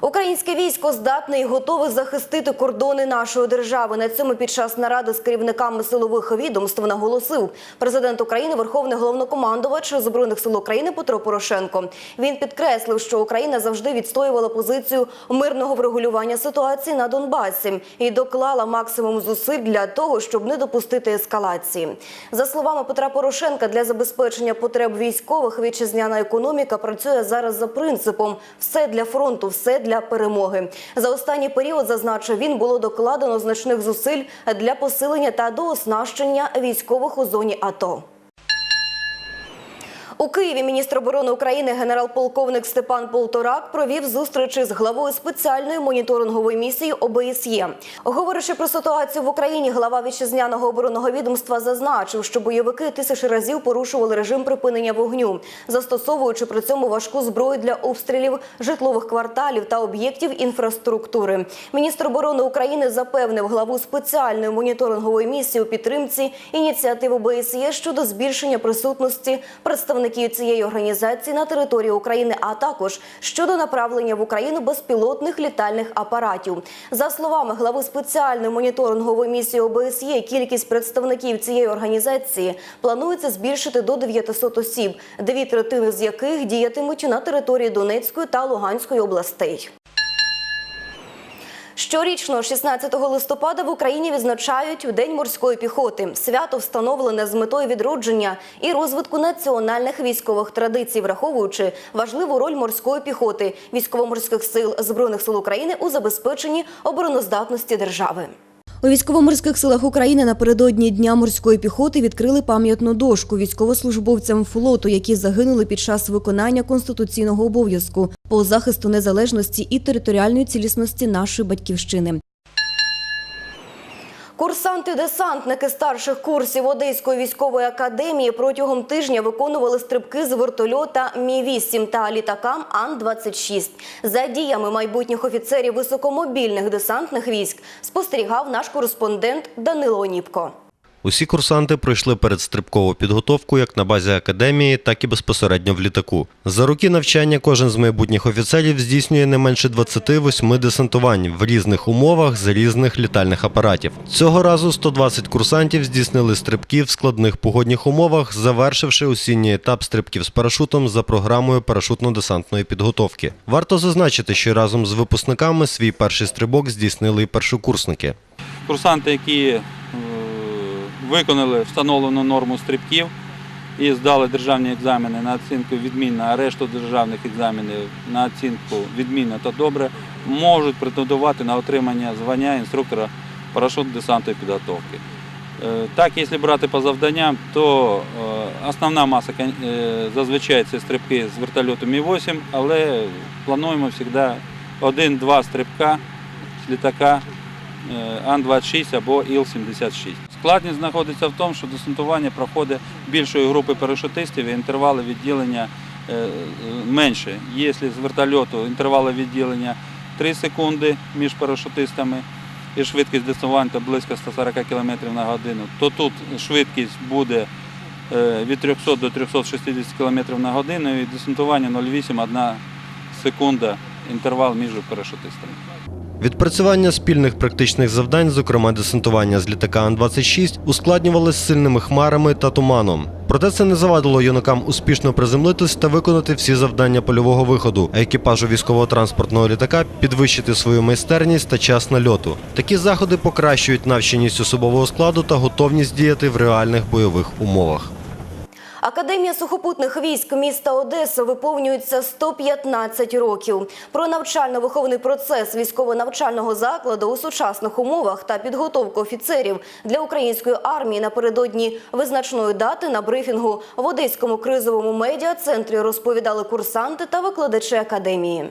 Українське військо здатне і готове захистити кордони нашої держави. На цьому під час наради з керівниками силових відомств наголосив президент України, Верховний головнокомандувач збройних сил України Петро Порошенко. Він підкреслив, що Україна завжди відстоювала позицію мирного врегулювання ситуації на Донбасі і доклала максимум зусиль для того, щоб не допустити ескалації. За словами Петра Порошенка, для забезпечення потреб військових вітчизняна економіка працює зараз за принципом все для фронту, все для перемоги. За останній період зазначив він було докладено значних зусиль для посилення та дооснащення військових у зоні АТО. У Києві міністр оборони України генерал-полковник Степан Полторак провів зустрічі з главою спеціальної моніторингової місії ОБСЄ. Говорячи про ситуацію в Україні, глава вітчизняного оборонного відомства зазначив, що бойовики тисячі разів порушували режим припинення вогню, застосовуючи при цьому важку зброю для обстрілів житлових кварталів та об'єктів інфраструктури. Міністр оборони України запевнив главу спеціальної моніторингової місії у підтримці ініціатив ОБСЄ щодо збільшення присутності представників цієї організації на території України, а також щодо направлення в Україну безпілотних літальних апаратів. За словами глави спеціальної моніторингової місії ОБСЄ, кількість представників цієї організації планується збільшити до 900 осіб, дві третини з яких діятимуть на території Донецької та Луганської областей. Щорічно, 16 листопада, в Україні відзначають День морської піхоти. Свято встановлене з метою відродження і розвитку національних військових традицій, враховуючи важливу роль морської піхоти військово-морських сил збройних сил України у забезпеченні обороноздатності держави. У військово-морських силах України напередодні Дня морської піхоти відкрили пам'ятну дошку військовослужбовцям флоту, які загинули під час виконання конституційного обов'язку по захисту незалежності і територіальної цілісності нашої батьківщини. Курсанти-десантники старших курсів Одеської військової академії протягом тижня виконували стрибки з вертольота Мі-8 та літакам Ан-26. За діями майбутніх офіцерів високомобільних десантних військ спостерігав наш кореспондент Данило Оніпко. Усі курсанти пройшли передстрибкову підготовку як на базі академії, так і безпосередньо в літаку. За роки навчання кожен з майбутніх офіцерів здійснює не менше 28 десантувань в різних умовах з різних літальних апаратів. Цього разу 120 курсантів здійснили стрибки в складних погодних умовах, завершивши осінній етап стрибків з парашутом за програмою парашутно-десантної підготовки. Варто зазначити, що разом з випускниками свій перший стрибок здійснили і першокурсники. Курсанти, які виконали встановлену норму стрибків і здали державні екзамени на оцінку відмінно, а решту державних екзаменів на оцінку відмінно та добре, можуть претендувати на отримання звання інструктора парашут-десантної підготовки. Е, Так, якщо брати по завданням, то е, основна маса е, зазвичай це стрибки з вертольоту Мі-8, але плануємо завжди один-два стрибка з літака е, Ан-26 або Іл-76. Складність знаходиться в тому, що десантування проходить більшої групи парашутистів і інтервали відділення е, е, менше. Якщо з вертольоту інтервали відділення 3 секунди між парашутистами і швидкість десантування близько 140 км на годину, то тут швидкість буде е, від 300 до 360 км на годину і десантування 0,8-1 секунда інтервал між парашутистами. Відпрацювання спільних практичних завдань, зокрема десантування з літака Ан-26, ускладнювалися сильними хмарами та туманом. Проте це не завадило юнакам успішно приземлитись та виконати всі завдання польового виходу, а екіпажу військового транспортного літака підвищити свою майстерність та час нальоту. Такі заходи покращують навченість особового складу та готовність діяти в реальних бойових умовах. Академія сухопутних військ міста Одеса виповнюється 115 років. Про навчально-виховний процес військово-навчального закладу у сучасних умовах та підготовку офіцерів для української армії напередодні визначної дати на брифінгу в Одеському кризовому медіа-центрі розповідали курсанти та викладачі академії.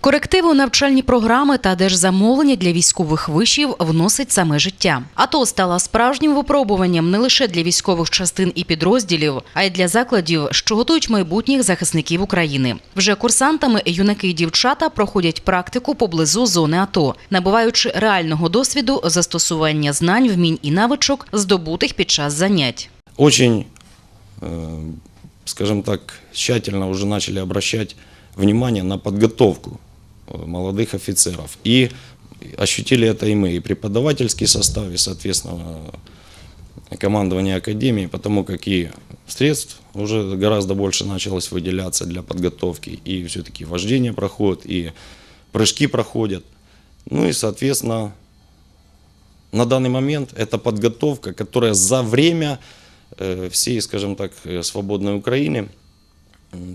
Корективи у навчальні програми та держзамовлення для військових вишів вносить саме життя. АТО стала справжнім випробуванням не лише для військових частин і підрозділів, а й для закладів, що готують майбутніх захисників України. Вже курсантами юнаки і дівчата проходять практику поблизу зони АТО, набуваючи реального досвіду застосування знань, вмінь і навичок, здобутих під час занять. очень, э, скажем так, тщательно уже начали обращать внимание на подготовку э, молодых офицеров. И ощутили это и мы, и преподавательский состав, и, соответственно, командование Академии, потому как и средств уже гораздо больше началось выделяться для подготовки, и все-таки вождение проходит, и прыжки проходят. Ну и, соответственно, на данный момент это подготовка, которая за время э, всей, скажем так, э, свободной Украины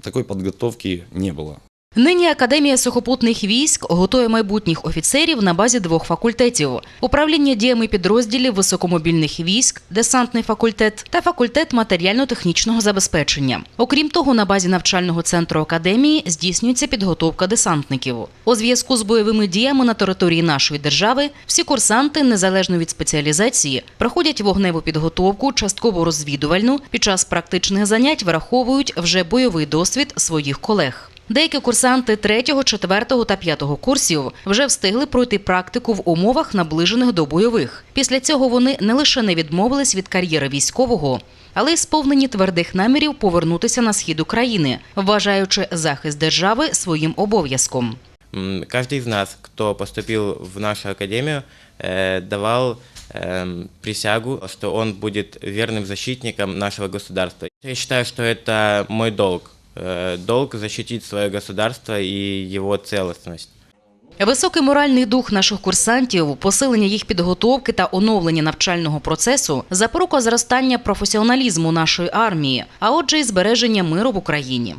такой подготовки не было. Нині Академія сухопутних військ готує майбутніх офіцерів на базі двох факультетів: управління діями підрозділів високомобільних військ, десантний факультет та факультет матеріально-технічного забезпечення. Окрім того, на базі навчального центру академії здійснюється підготовка десантників. У зв'язку з бойовими діями на території нашої держави всі курсанти, незалежно від спеціалізації, проходять вогневу підготовку, частково розвідувальну. Під час практичних занять враховують вже бойовий досвід своїх колег. Деякі курсанти 3, 4 та 5 курсів вже встигли пройти практику в умовах, наближених до бойових. Після цього вони не лише не відмовились від кар'єри військового, але й сповнені твердих намірів повернутися на схід України, вважаючи захист держави своїм обов'язком. М, Каждый из нас, кто поступил в нашу академию, э, давал эм, присягу, что он будет верным защитником нашего государства. Я считаю, что это мой долг. Э, Долг защитить свое государство и его целостность. Високий моральний дух наших курсантів, посилення їх підготовки та оновлення навчального процесу запорука зростання професіоналізму нашої армії, а отже, і збереження миру в Україні.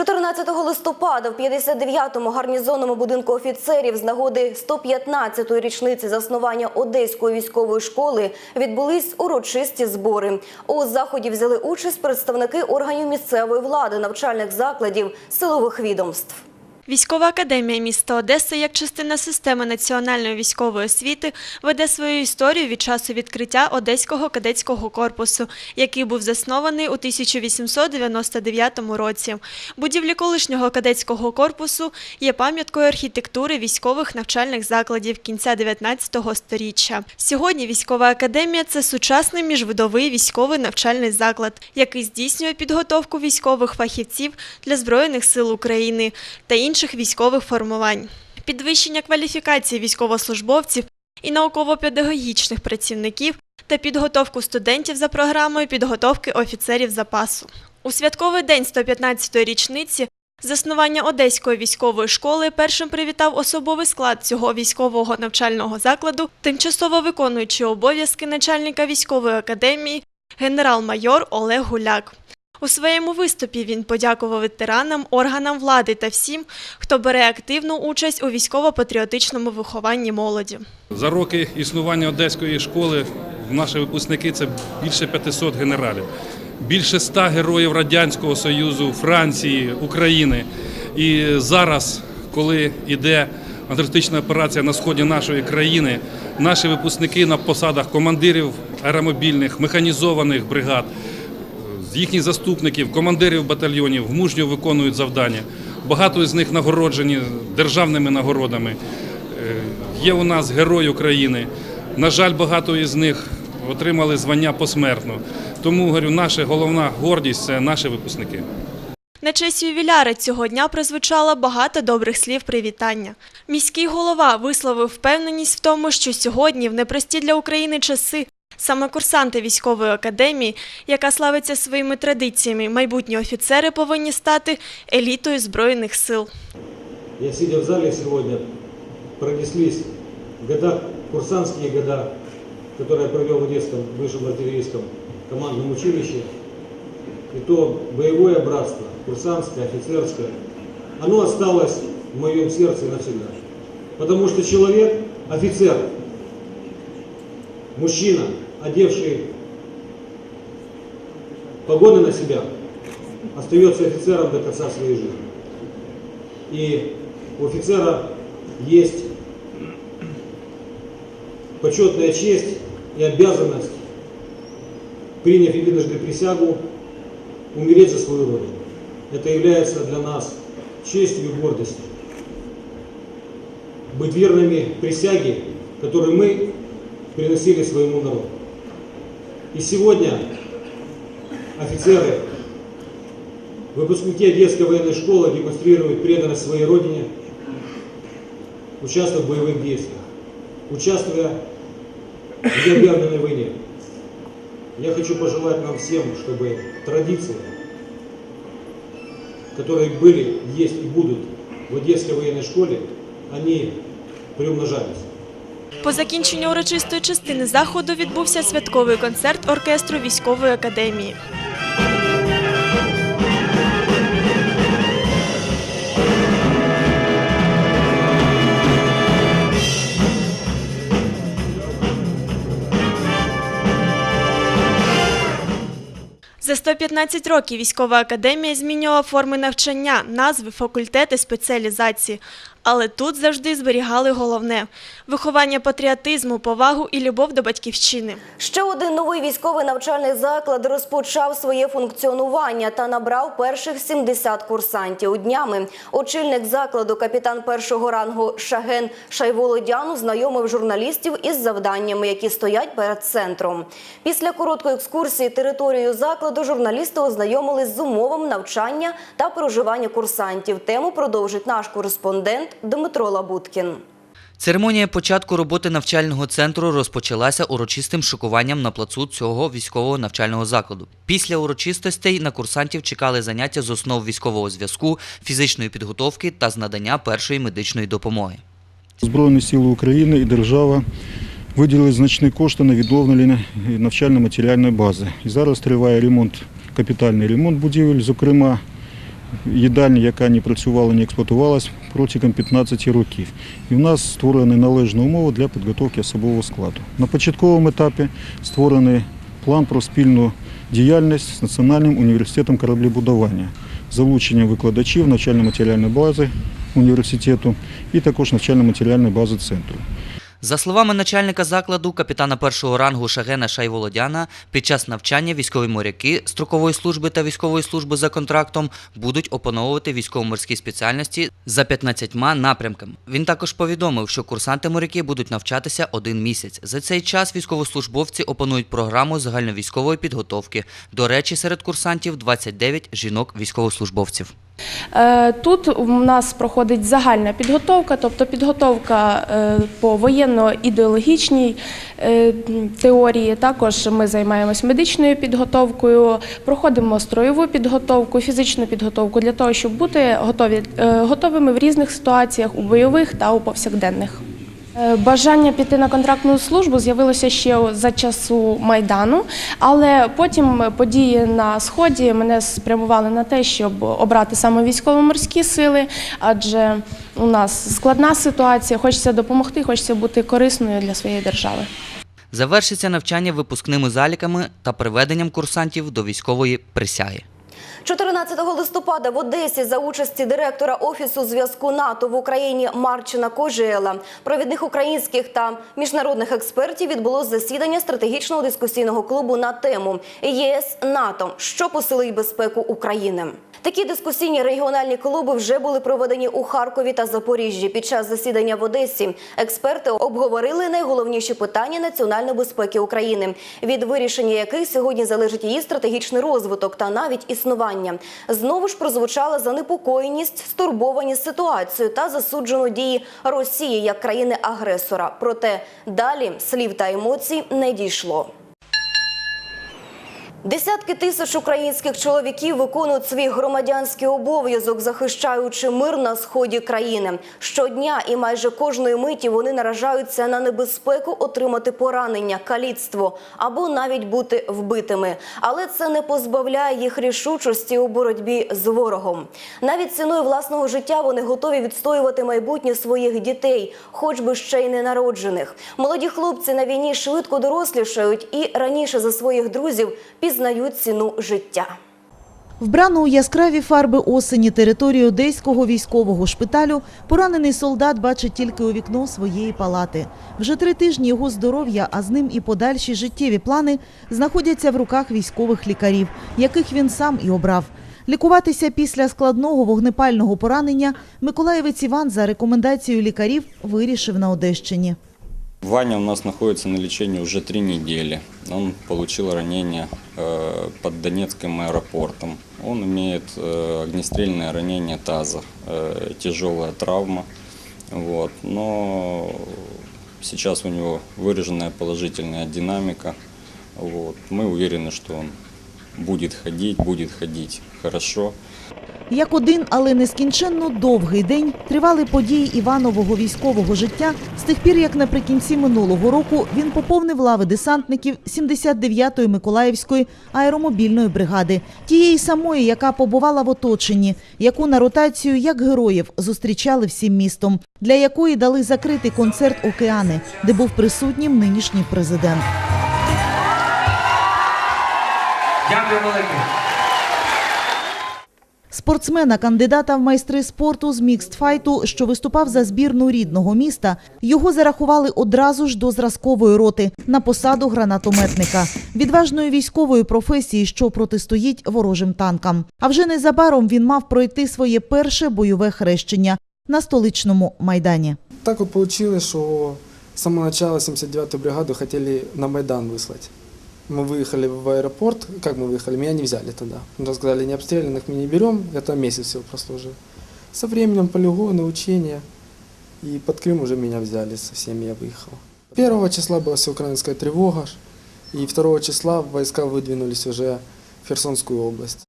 14 листопада в 59-му гарнізонному будинку офіцерів з нагоди 115-ї річниці заснування Одеської військової школи відбулись урочисті збори. У заході взяли участь представники органів місцевої влади, навчальних закладів, силових відомств. Військова академія міста Одеси, як частина системи національної військової освіти, веде свою історію від часу відкриття Одеського кадетського корпусу, який був заснований у 1899 році. Будівлі колишнього кадетського корпусу є пам'яткою архітектури військових навчальних закладів кінця 19 століття. Сьогодні військова академія це сучасний міжвидовий військовий навчальний заклад, який здійснює підготовку військових фахівців для збройних сил України та інших військових формувань, підвищення кваліфікації військовослужбовців і науково-педагогічних працівників та підготовку студентів за програмою підготовки офіцерів запасу. У святковий день 115-ї річниці заснування Одеської військової школи першим привітав особовий склад цього військового навчального закладу, тимчасово виконуючи обов'язки начальника військової академії генерал-майор Олег Гуляк. У своєму виступі він подякував ветеранам, органам влади та всім, хто бере активну участь у військово-патріотичному вихованні молоді. За роки існування одеської школи наші випускники це більше 500 генералів, більше 100 героїв Радянського Союзу, Франції, України. І зараз, коли йде антитерористична операція на сході нашої країни, наші випускники на посадах командирів аеромобільних, механізованих бригад, їхніх заступників, командирів батальйонів мужньо виконують завдання. Багато з них нагороджені державними нагородами. Е, Є у нас герой України. На жаль, багато із них отримали звання посмертно. Тому говорю, наша головна гордість це наші випускники. На честь ювіляра цього дня прозвучало багато добрих слів привітання. Міський голова висловив впевненість в тому, що сьогодні, в непрості для України часи, саме курсанти військової академії, яка славиться своїми традиціями, майбутні офіцери повинні стати елітою збройних сил. Я сидя в зале сегодня, пронеслись года, курсантские года, которые я провел в Одесском высшем артиллерийском командном училище. И то боевое братство, курсантское, офицерское, оно осталось в моем сердце навсегда. Потому что человек, офицер, мужчина, одевший погоны на себя, остается офицером до конца своей жизни. И у офицера есть почетная честь и обязанность, приняв единожды присягу, умереть за свою Родину. Это является для нас честью и гордостью. Быть верными присяге, которую мы приносили своему народу. И сегодня офицеры, выпускники Одесской военной школы демонстрируют преданность своей Родине, участвуя в боевых действиях, участвуя в необъявленной войне. Я хочу пожелать нам всем, чтобы традиции, которые были, есть и будут в Одесской военной школе, они приумножались. По закінченню урочистої частини заходу відбувся святковий концерт оркестру військової академії. За 115 років військова академія змінювала форми навчання, назви, факультети, спеціалізації. Але тут завжди зберігали головне виховання патріотизму, повагу і любов до батьківщини. Ще один новий військовий навчальний заклад розпочав своє функціонування та набрав перших 70 курсантів. Днями очільник закладу, капітан першого рангу Шаген Шайволодян знайомив журналістів із завданнями, які стоять перед центром. Після короткої екскурсії територією закладу журналісти ознайомились з умовами навчання та проживання курсантів. Тему продовжить наш кореспондент Дмитро Лабуткін. Церемонія початку роботи навчального центру розпочалася урочистим шокуванням на плацу цього військового навчального закладу. Після урочистостей на курсантів чекали заняття з основ військового зв'язку, фізичної підготовки та з надання першої медичної допомоги. Збройні сили України і держава виділили значні кошти на відновлення навчально-матеріальної бази. І зараз триває ремонт, капітальний ремонт будівель, зокрема їдальні, яка не працювала, не експлуатувалась протягом 15 років. І в нас створені належні умови для підготовки особового складу. На початковому етапі створений план про спільну діяльність з Національним університетом кораблебудування, залучення викладачів навчально-матеріальної бази університету і також навчально-матеріальної бази центру. За словами начальника закладу, капітана першого рангу Шагена Шайволодяна, під час навчання військові моряки строкової служби та військової служби за контрактом будуть опановувати військово-морські спеціальності за 15 напрямками. Він також повідомив, що курсанти-моряки будуть навчатися один місяць. За цей час військовослужбовці опанують програму загальновійськової підготовки. До речі, серед курсантів 29 жінок-військовослужбовців. Е, Тут у нас проходить загальна підготовка, тобто підготовка е, по воєнно-ідеологічній е, теорії. Також ми займаємось медичною підготовкою, проходимо строєву підготовку, фізичну підготовку для того, щоб бути готові, готовими в різних ситуаціях у бойових та у повсякденних. Е, Бажання піти на контрактну службу з'явилося ще за часу Майдану, але потім події на Сході мене спрямували на те, щоб обрати саме військово-морські сили, адже у нас складна ситуація, хочеться допомогти, хочеться бути корисною для своєї держави. Завершиться навчання випускними заліками та приведенням курсантів до військової присяги. 14 листопада в Одесі за участі директора Офісу зв'язку НАТО в Україні Марчина Кожела, провідних українських та міжнародних експертів відбулося засідання стратегічного дискусійного клубу на тему ЄС НАТО, що посилить безпеку України. Такі дискусійні регіональні клуби вже були проведені у Харкові та Запоріжжі. Під час засідання в Одесі експерти обговорили найголовніші питання національної безпеки України, від вирішення яких сьогодні залежить її стратегічний розвиток та навіть існування. Знову ж прозвучала занепокоєність, стурбованість ситуацією та засуджено дії Росії як країни-агресора. Проте далі слів та емоцій не дійшло. Десятки тисяч українських чоловіків виконують свій громадянський обов'язок, захищаючи мир на сході країни. Щодня і майже кожної миті вони наражаються на небезпеку отримати поранення, каліцтво або навіть бути вбитими. Але це не позбавляє їх рішучості у боротьбі з ворогом. Навіть ціною власного життя вони готові відстоювати майбутнє своїх дітей, хоч би ще й ненароджених. Молоді хлопці на війні швидко дорослішають і раніше за своїх друзів пізнають ціну життя. Вбрану у яскраві фарби осені територію одеського військового шпиталю поранений солдат бачить тільки у вікно своєї палати. Вже три тижні його здоров'я, а з ним і подальші життєві плани знаходяться в руках військових лікарів, яких він сам і обрав. Лікуватися після складного вогнепального поранення Миколаєвець Іван за рекомендацією лікарів вирішив на Одещині. Ваня у нас находится на лечении уже три недели. Он получил ранение э, под Донецким аэропортом. Он имеет э, огнестрельное ранение таза, э, тяжелая травма. Вот. Но сейчас у него выраженная положительная динамика. Вот. Мы уверены, что он будет ходить, будет ходить хорошо. Як один, але нескінченно довгий день тривали події Іванового військового життя з тих пір, як наприкінці минулого року він поповнив лави десантників 79-ї Миколаївської аеромобільної бригади, тієї самої, яка побувала в оточенні, яку на ротацію як героїв зустрічали всім містом, для якої дали закритий концерт Океани, де був присутнім нинішній президент. Дякую велике. Спортсмена, кандидата в майстри спорту з мікстфайту, що виступав за збірну рідного міста, його зарахували одразу ж до зразкової роти на посаду гранатометника, відважної військової професії, що протистоїть ворожим танкам. А вже незабаром він мав пройти своє перше бойове хрещення на столичному майдані. Так вот получилось, что с самого начала 79-ю бригаду хотели на Майдан выслать. Мы выехали в аэропорт, как мы выехали, меня не взяли тогда. Нам сказали, не обстрелянных мы не берем, это месяц всего прослужил. Со временем полигоны, учения, и под Крым уже меня взяли, со всеми я выехал. Первого числа была всеукраинская тревога, и второго числа войска выдвинулись уже в Херсонскую область.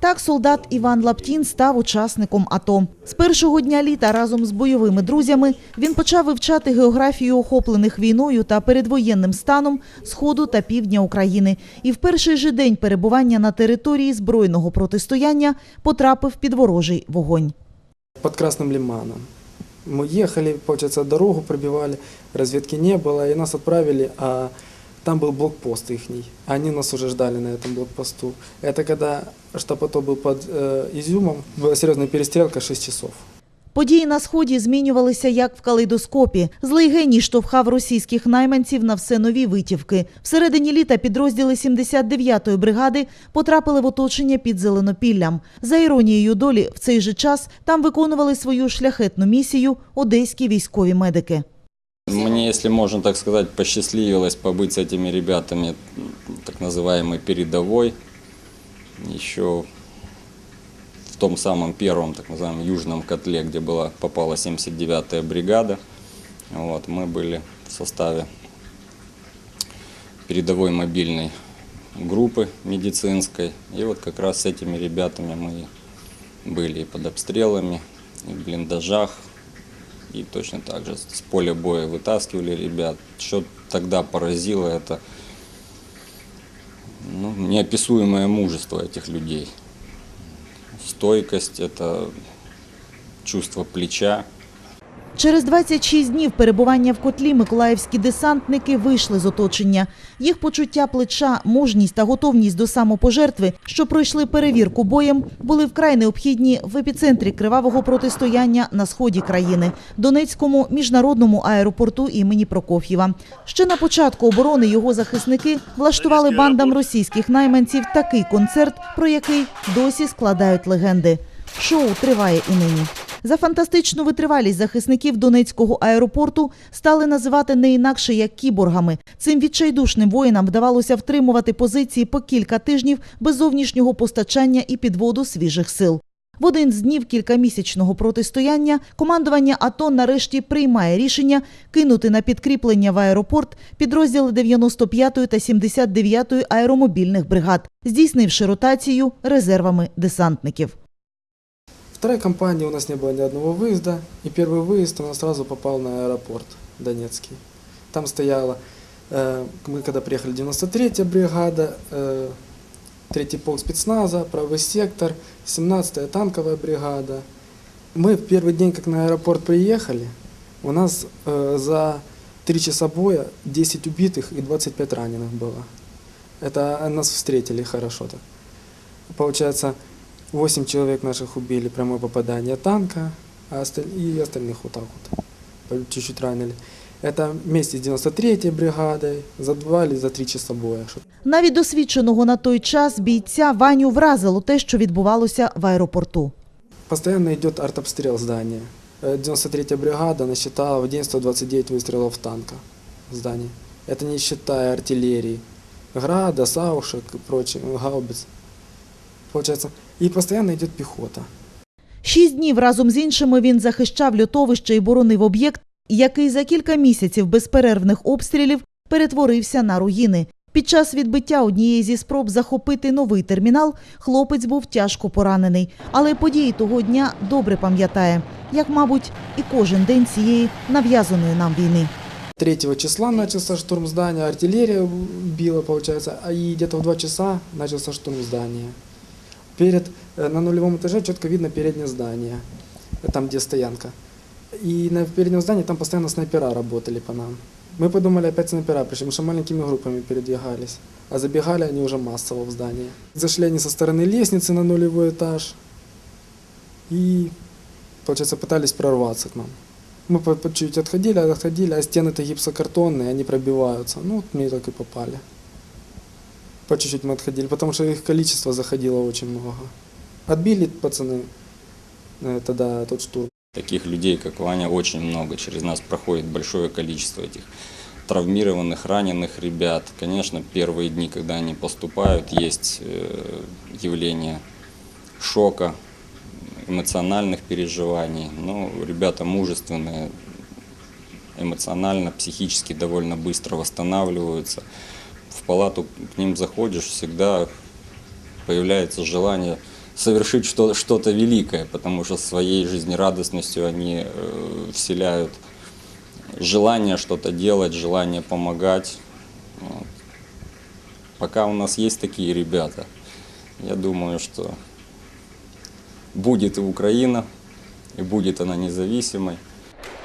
Так солдат Іван Лаптін став учасником АТО. З першого дня літа разом з бойовими друзями він почав вивчати географію охоплених війною та передвоєнним станом Сходу та півдня України. І в перший же день перебування на території збройного протистояння потрапив під ворожий вогонь. под Красным Лиманом. Мы ехали, получается, дорогу пробивали, разведки не было, и нас отправили, а там был блокпост их. Они нас уже ждали на этом блокпосту. Это когда штаб АТО был под э, Изюмом, была серьезная перестрелка 6 часов. Події на сході змінювалися як в калейдоскопі. Злий геній штовхав російських найманців на все нові витівки. Всередині літа підрозділи 79-ї бригади потрапили в оточення під Зеленопіллям. За іронією долі, в цей же час там виконували свою шляхетну місію одеські військові медики. Мне, если можно так сказать, посчастливилось побыть с этими ребятами, так называемой передовой, еще в том самом первом, так называемом, южном котле, где была, попала 79-я бригада. Вот, мы были в составе передовой мобильной группы медицинской. И вот как раз с этими ребятами мы были и под обстрелами, и в блиндажах, и точно так же с поля боя вытаскивали ребят. Что тогда поразило, это ну, неописуемое мужество этих людей. Стойкость, это чувство плеча. Через 26 днів перебування в котлі миколаївські десантники вийшли з оточення. Їх почуття плеча, мужність та готовність до самопожертви, що пройшли перевірку боєм, були вкрай необхідні в епіцентрі кривавого протистояння на сході країни – Донецькому міжнародному аеропорту імені Прокоф'єва. Ще на початку оборони його захисники влаштували бандам російських найманців такий концерт, про який досі складають легенди. Шоу триває і нині. За фантастичну витривалість захисників Донецького аеропорту стали називати не інакше як кіборгами. Цим відчайдушним воїнам вдавалося втримувати позиції по кілька тижнів без зовнішнього постачання і підводу свіжих сил. В один з днів кількамісячного протистояння командування АТО нарешті приймає рішення кинути на підкріплення в аеропорт підрозділи 95-ї та 79-ї аеромобільних бригад, здійснивши ротацію резервами десантників. Вторая компания у нас не было ни одного выезда, и первый выезд у нас сразу попал на аэропорт Донецкий. Там стояла, э, мы когда приехали, 93-я бригада, э, 3-й полк спецназа, правый сектор, 17-я танковая бригада. Мы в первый день, как на аэропорт приехали, у нас э, за 3 часа боя 10 убитых и 25 раненых было. Это нас встретили хорошо так. Получается, 8 человек наших убили прямое попадание танка, а осталь- и остальных вот так вот по- чуть-чуть ранили. Это вместе с 93-й бригадой за два или за три часа боя. Навіть досвідченого на той час бійця Ваню вразило те, що відбувалося в аеропорту. Постоянно идет артобстрел здания. Э, 93-я бригада насчитала в день 129 выстрелов в танка в здании. Это не считая артиллерии. Града, саушек и прочее, гаубиц. И постоянно идет пехота. Шість днів разом з іншими він захищав льотовище і боронив об'єкт, який за кілька місяців безперервних обстрілів перетворився на руїни. Під час відбиття однієї зі спроб захопити новий термінал хлопець був тяжко поранений, але події того дня добре пам'ятає, як, мабуть, і кожен день цієї нав'язаної нам війни. 3 числа начался штурм здания, артиллерия била, получается, а и где-то в 2 часа начался штурм здания Перед, э, на нулевом этаже четко видно переднее здание, э, там где стоянка. И на переднем здании там постоянно снайпера работали по нам. Мы подумали, опять снайпера пришли, потому что маленькими группами передвигались. А забегали они уже массово в здание. Зашли они со стороны лестницы на нулевой этаж. И, получается, пытались прорваться к нам. Мы по, по чуть отходили, отходили, а стены-то гипсокартонные, они пробиваются. Ну, вот мне так и попали. По чуть-чуть мы отходили, потому что их количество заходило очень много. Отбили пацаны э, тогда тот штурм. Таких людей, как Ваня, очень много. Через нас проходит большое количество этих травмированных, раненых ребят. Конечно, первые дни, когда они поступают, есть э, явление шока, эмоциональных переживаний. Но ребята мужественные, эмоционально, психически довольно быстро восстанавливаются. Палату к ним заходишь, всегда появляется желание совершить что- что-то великое, потому что своей жизнерадостностью они э, вселяют желание что-то делать, желание помогать. Вот. Пока у нас есть такие ребята, я думаю, что будет и Украина, и будет она независимой.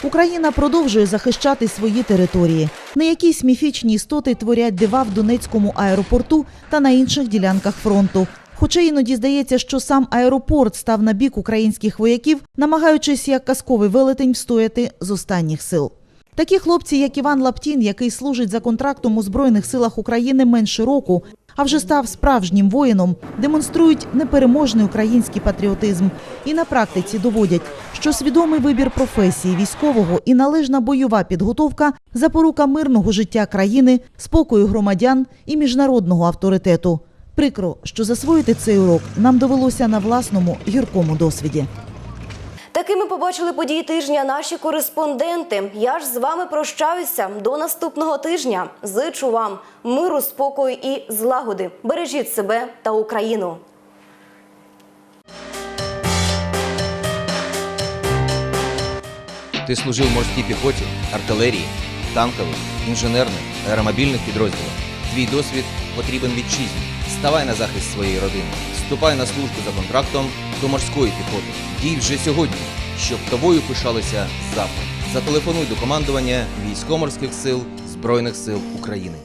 Україна продовжує захищати свої території. Не якісь міфічні істоти творять дива в Донецькому аеропорту та на інших ділянках фронту. Хоча іноді здається, що сам аеропорт став на бік українських вояків, намагаючись як казковий велетень встояти з останніх сил. Такі хлопці, як Іван Лаптін, який служить за контрактом у Збройних силах України менше року, а вже став справжнім воїном, демонструють непереможний український патріотизм і на практиці доводять, що свідомий вибір професії військового і належна бойова підготовка запорука мирного життя країни, спокою громадян і міжнародного авторитету. Прикро, що засвоїти цей урок нам довелося на власному гіркому досвіді. Такими побачили події тижня наші кореспонденти. Я ж з вами прощаюся до наступного тижня. Зичу вам миру, спокою і злагоди. Бережіть себе та Україну. Ти служив в морській піхоті, артилерії, танкових, інженерних, аеромобільних підрозділах. Твій досвід потрібен вітчизні. Ставай на захист своєї родини. Вступай на службу за контрактом до морської піхоти. Дій вже сьогодні, щоб тобою пишалися завтра. Зателефонуй до командування військово-морських сил Збройних сил України.